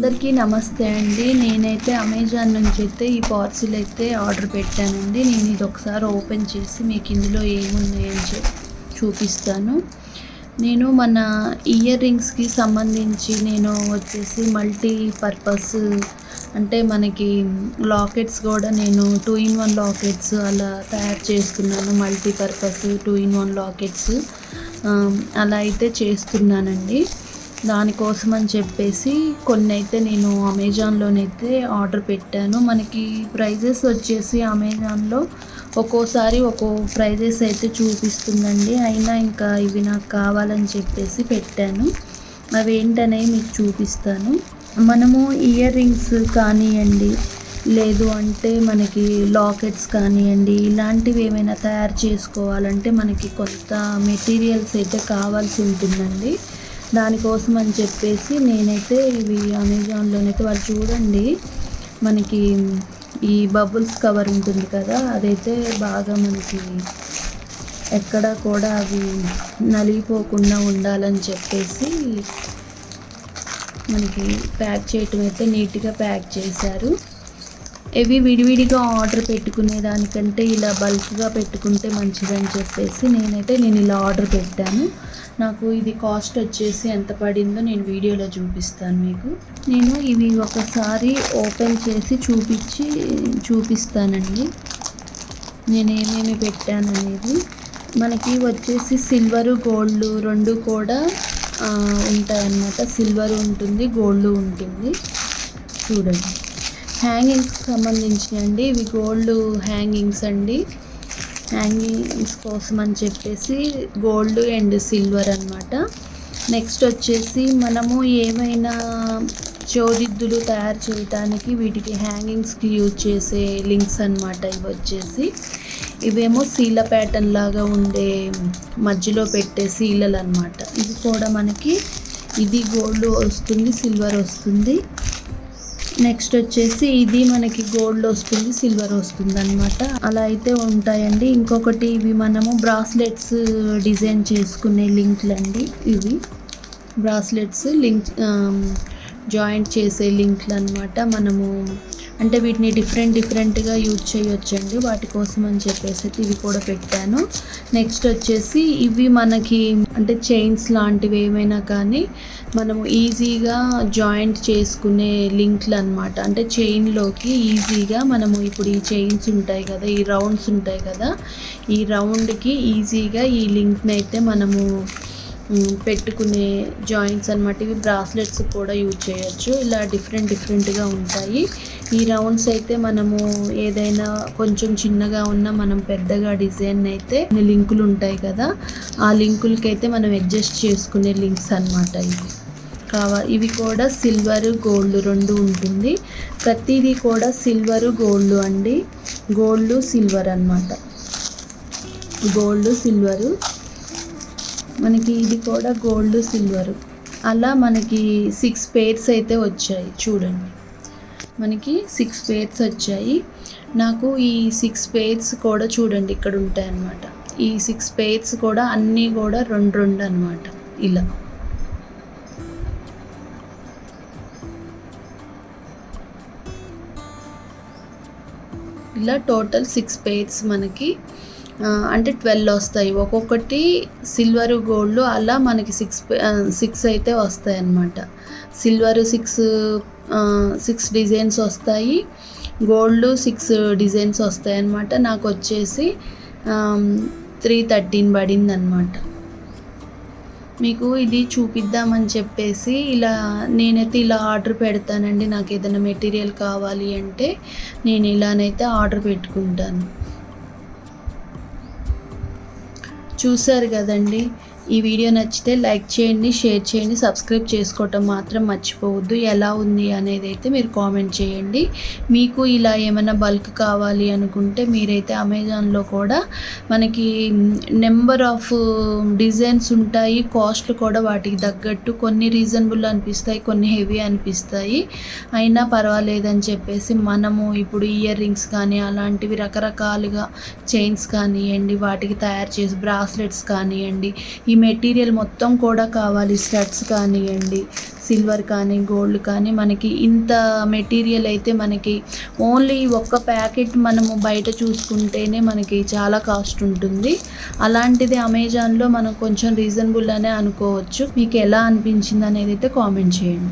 అందరికీ నమస్తే అండి. నేనైతే అమెజాన్ నుంచి అయితే ఈ పార్సిల్ అయితే ఆర్డర్ పెట్టానండి. నేను ఇది ఒకసారి ఓపెన్ చేసి మీకు ఇందులో ఏమున్నాయని చెప్పి చూపిస్తాను. నేను మన ఇయర్ రింగ్స్కి సంబంధించి నేను వచ్చేసి మల్టీ పర్పస్ అంటే మనకి లాకెట్స్ కూడా నేను టూ ఇన్ వన్ లాకెట్స్ అలా తయారు చేస్తున్నాను. Multi purpose two in one lockets అలా అయితే చేస్తున్నానండి. దానికోసం అని చెప్పేసి కొన్ని అయితే నేను అమెజాన్లోనైతే ఆర్డర్ పెట్టాను. మనకి ప్రైజెస్ వచ్చేసి అమెజాన్లో ఒక్కోసారి ఒక్కో ప్రైజెస్ అయితే చూపిస్తుందండి. అయినా ఇంకా ఇవి నాకు కావాలని చెప్పేసి పెట్టాను. అవి ఏంటనే మీకు చూపిస్తాను. మనము ఇయర్ రింగ్స్ కానివ్వండి లేదు అంటే మనకి లాకెట్స్ కానివ్వండి ఇలాంటివి ఏమైనా తయారు చేసుకోవాలంటే మనకి కొంత మెటీరియల్స్ అయితే కావాల్సి ఉంటుందండి. దానికోసం అని చెప్పేసి నేనైతే ఇవి అమెజాన్లోనైతే వాళ్ళు చూడండి. మనకి ఈ బబుల్స్ కవర్ ఉంటుంది కదా అదైతే బాగా మనకి ఎక్కడ కూడా అవి నలిగిపోకుండా ఉండాలని చెప్పేసి మనకి ప్యాక్ చేయటం అయితే నీట్గా ప్యాక్ చేశారు. ఇవి విడివిడిగా ఆర్డర్ పెట్టుకునే దానికంటే ఇలా బల్క్గా పెట్టుకుంటే మంచిదని చెప్పేసి నేనైతే నేను ఇలా ఆర్డర్ పెట్టాను. నాకు ఇది కాస్ట్ వచ్చేసి ఎంత పడిందో నేను వీడియోలో చూపిస్తాను మీకు. నేను ఇవి ఒకసారి ఓపెన్ చేసి చూపించి చూపిస్తానండి. నేను ఏమేమి పెట్టాను అనేది మనకి వచ్చేసి సిల్వరు గోల్డ్ రెండు కూడా ఉంటాయన్నమాట. సిల్వర్ ఉంటుంది గోల్డ్ ఉంటుంది. చూడండి. హ్యాంగింగ్స్ సంబంధించినండి. ఇవి గోల్డ్ హ్యాంగింగ్స్ అండి. హ్యాంగింగ్స్ కోసం అని చెప్పేసి గోల్డ్ అండ్ సిల్వర్ అనమాట నెక్స్ట్ వచ్చేసి మనము ఏమైనా చోదిద్దులు తయారు చేయడానికి వీటికి హ్యాంగింగ్స్కి యూజ్ చేసే లింక్స్ అనమాట ఇవి వచ్చేసి. ఇవేమో సీల ప్యాటర్న్ లాగా ఉండే మధ్యలో పెట్టే సీలలు అనమాట ఇది కూడా మనకి ఇది గోల్డ్ వస్తుంది సిల్వర్ వస్తుంది. నెక్స్ట్ వచ్చేసి ఇది మనకి గోల్డ్ వస్తుంది సిల్వర్ వస్తుంది అనమాట అలా అయితే ఉంటాయండి. ఇంకొకటి ఇవి మనము బ్రాస్లెట్స్ డిజైన్ చేసుకునే లింక్లు అండి ఇవి. బ్రాస్లెట్స్ లింక్ జాయింట్ చేసే లింక్లు అనమాట మనము. అంటే వీటిని డిఫరెంట్ డిఫరెంట్గా యూజ్ చేయొచ్చండి. వాటి కోసం అని చెప్పేసి ఇవి కూడా పెట్టాను. నెక్స్ట్ వచ్చేసి ఇవి మనకి అంటే చైన్స్ లాంటివి ఏమైనా కానీ మనము ఈజీగా జాయింట్ చేసుకునే లింక్లు అనమాట అంటే చైన్లోకి ఈజీగా మనము ఇప్పుడు ఈ చైన్స్ ఉంటాయి కదా ఈ రౌండ్స్ ఉంటాయి కదా ఈ రౌండ్కి ఈజీగా ఈ లింక్ని అయితే మనము పెట్టుకునే జాయింట్స్ అనమాట ఇవి బ్రాస్లెట్స్ కూడా యూజ్ చేయొచ్చు. ఇలా డిఫరెంట్ డిఫరెంట్గా ఉంటాయి. ఈ రౌండ్స్ అయితే మనము ఏదైనా కొంచెం చిన్నగా ఉన్న మనం పెద్దగా డిజైన్ అయితే లింకులు ఉంటాయి కదా ఆ లింకులకి అయితే మనం అడ్జస్ట్ చేసుకునే లింక్స్ అనమాట ఇవి. కావా ఇవి కూడా సిల్వర్ గోల్డ్ రెండు ఉంటుంది. ప్రతిదీ కూడా సిల్వర్ గోల్డ్ అండి. గోల్డ్ సిల్వర్ అనమాట గోల్డ్ సిల్వరు. మనకి ఇది కూడా గోల్డ్ సిల్వరు. అలా మనకి సిక్స్ పేర్స్ అయితే వచ్చాయి చూడండి. మనకి సిక్స్ పేర్స్ వచ్చాయి. నాకు ఈ సిక్స్ పేర్స్ కూడా చూడండి ఇక్కడ ఉంటాయి అన్నమాట ఈ సిక్స్ పేర్స్ కూడా అన్నీ కూడా రెండు రెండు అనమాట ఇలా. ఇలా టోటల్ సిక్స్ పేర్స్ మనకి అంటే ట్వెల్వ్ వస్తాయి. ఒక్కొక్కటి సిల్వర్ గోల్డ్ అలా మనకి సిక్స్ సిక్స్ అయితే వస్తాయి అన్నమాట సిల్వర్ సిక్స్ సిక్స్ డిజైన్స్ వస్తాయి. గోల్డ్ సిక్స్ డిజైన్స్ వస్తాయి అన్నమాట నాకు వచ్చేసి త్రీ థర్టీన్ పడింది అనమాట మీకు ఇది చూపిద్దామని చెప్పేసి ఇలా నేనైతే ఇలా ఆర్డర్ పెడతానండి. నాకు ఏదైనా మెటీరియల్ కావాలి అంటే నేను ఇలానైతే ఆర్డర్ పెట్టుకుంటాను. చూసారు కదండి. ఈ వీడియో నచ్చితే లైక్ చేయండి షేర్ చేయండి సబ్స్క్రైబ్ చేసుకోవటం మాత్రం మర్చిపోవద్దు. ఎలా ఉంది అనేది అయితే మీరు కామెంట్ చేయండి. మీకు ఇలా ఏమైనా బల్క్ కావాలి అనుకుంటే మీరైతే అమెజాన్లో కూడా మనకి నెంబర్ ఆఫ్ డిజైన్స్ ఉంటాయి. కాస్ట్లు కూడా వాటికి తగ్గట్టు కొన్ని రీజనబుల్ అనిపిస్తాయి కొన్ని హెవీ అనిపిస్తాయి. అయినా పర్వాలేదని చెప్పేసి మనము ఇప్పుడు ఇయర్ రింగ్స్ కానీ అలాంటివి రకరకాలుగా చైన్స్ కానివ్వండి వాటికి తయారు చేసి బ్రాస్లెట్స్ కానివ్వండి ఈ మెటీరియల్ మొత్తం కూడా కావాలి. స్టడ్స్ కానివ్వండి సిల్వర్ కానీ గోల్డ్ కానీ మనకి ఇంత మెటీరియల్ అయితే మనకి ఓన్లీ ఒక్క ప్యాకెట్ మనము బయట చూసుకుంటేనే మనకి చాలా కాస్ట్ ఉంటుంది. అలాంటిది అమెజాన్లో మనం కొంచెం రీజనబుల్ అనే అనుకోవచ్చు. మీకు ఎలా అనిపించింది అనేది అయితే కామెంట్ చేయండి.